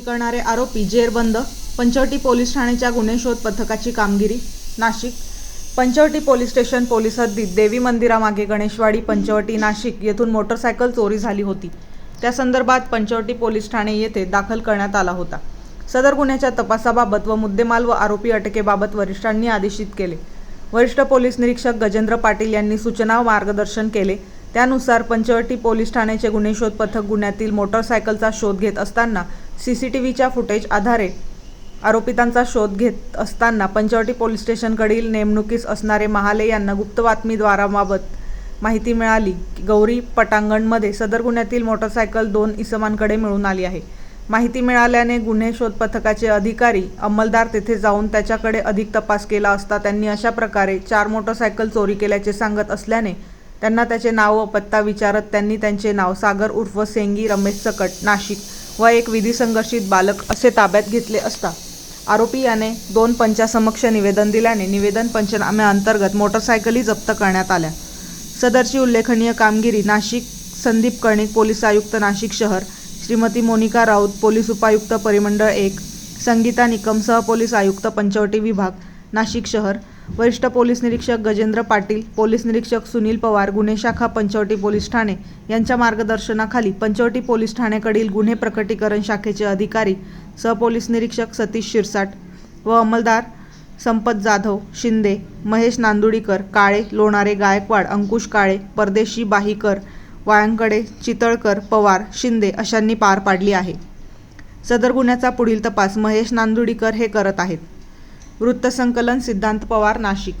करणारे आरोपी जेरबंद पंचवटी पोलीस ठाण्याच्या गुन्हे शोध पथकाची कामगिरी Nashik. Panchavati police station police हद्दीत देवी मंदिरामागे गणेशवाडी पंचवटी नाशिक येथून मोटरसायकल चोरी झाली होती. त्या संदर्भात पंचवटी पोलीस ठाणे येथे दाखल करण्यात आला होता. सदर गुन्ह्याच्या तपासाबाबत व मुद्देमाल व आरोपी अटकेबाबत वरिष्ठांनी आदेशित केले. वरिष्ठ पोलीस निरीक्षक गजेंद्र पाटील यांनी सूचना मार्गदर्शन केले. त्यानुसार पंचवटी पोलीस ठाण्याचे गुन्हे शोध पथक गुन्ह्यातील मोटरसायकलचा शोध घेत असताना सी सी टी व्हीच्या फुटेज आधारे आरोपितांचा शोध घेत असताना पंचवटी पोलीस स्टेशनकडील नेमणुकीस असणारे महाले यांना गुप्त बातमीद्वाराबाबत माहिती मिळाली. की गौरी पटांगणमध्ये सदर गुन्ह्यातील मोटरसायकल दोन इसमांकडे मिळून आली आहे. माहिती मिळाल्याने गुन्हे शोध पथकाचे अधिकारी अंमलदार तेथे जाऊन त्याच्याकडे अधिक तपास केला असता त्यांनी अशा प्रकारे चार मोटरसायकल चोरी केल्याचे सांगत असल्याने त्यांना त्याचे नाव व पत्ता विचारत त्यांनी त्यांचे नाव सागर उर्फ सेंगी रमेश सकट नाशिक व एक विधी संघर्षित बालक असे ताब्यात घेतले असता आरोपी याने दोन पंचासमक्ष निवेदन दिल्याने निवेदन पंचनाम्याअंतर्गत मोटरसायकली जप्त करण्यात आल्या. सदरची उल्लेखनीय कामगिरी नाशिक संदीप कर्णिक पोलीस आयुक्त नाशिक शहर श्रीमती मोनिका राऊत पोलीस उपायुक्त परिमंडळ एक संगीता निकम सहपोलीस आयुक्त पंचवटी विभाग नाशिक शहर वरिष्ठ पोलीस निरीक्षक गजेंद्र पाटील पोलीस निरीक्षक सुनील पवार गुन्हे शाखा पंचवटी पोलीस ठाणे यांच्या मार्गदर्शनाखाली पंचवटी पोलीस ठाण्याकडील गुन्हे प्रकटीकरण शाखेचे अधिकारी सहपोलीस निरीक्षक सतीश शिरसाट व अंमलदार संपत जाधव शिंदे महेश नांदुडीकर काळे लोणारे गायकवाड अंकुश काळे परदेशी बाहीकर वायांकडे चितळकर पवार शिंदे अशांनी पार पाडली आहे. सदर गुन्ह्याचा पुढील तपास महेश नांदुडीकर हे करत आहेत. वृत्तसंकलन सिद्धांत पवार नाशिक